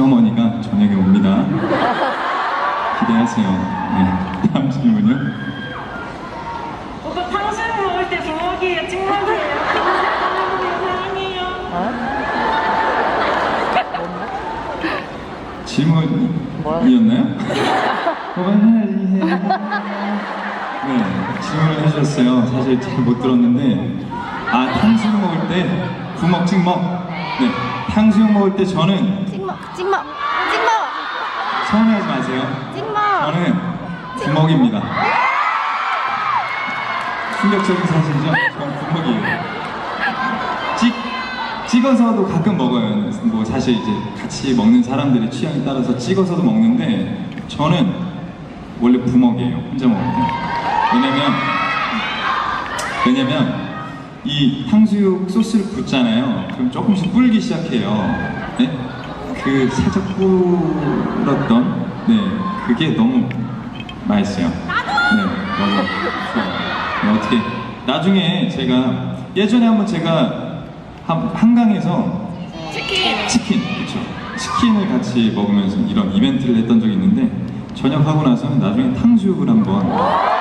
시어머니가 저녁에 옵니다. 기대하세요. 네. 다음 질문요. 오빠 탕수육 먹을 때 부먹이에요? 찍먹이에요? 사랑해요. 질문이었나요? 네, 질문을 해주셨어요. 사실 잘 못 들었는데, 아, 탕수육 먹을 때, 부먹, 찍먹. 네, 탕수육 먹을 때 저는, 찍먹 찍먹 찍먹 서운해하지 마세요. 찍먹 저는 부먹입니다. 충격적인 사실이죠? 저는 부먹이에요. 찍, 찍어서도 가끔 먹어요. 뭐 사실 이제 같이 먹는 사람들의 취향에 따라서 찍어서도 먹는데 저는 원래 부먹이에요. 혼자 때. 왜냐면 왜냐면 이 탕수육 소스를 붓잖아요. 그럼 조금씩 불기 시작해요. 네? 그 살짝 불었던 네 그게 너무 맛있어요. 네 너무 좋아요. 네, 어떻게 나중에 제가 예전에 한번 제가 한, 한강에서 치킨 치킨 그렇죠 치킨을 같이 먹으면서 이런 이벤트를 했던 적이 있는데 저녁하고 나서는 나중에 탕수육을 한번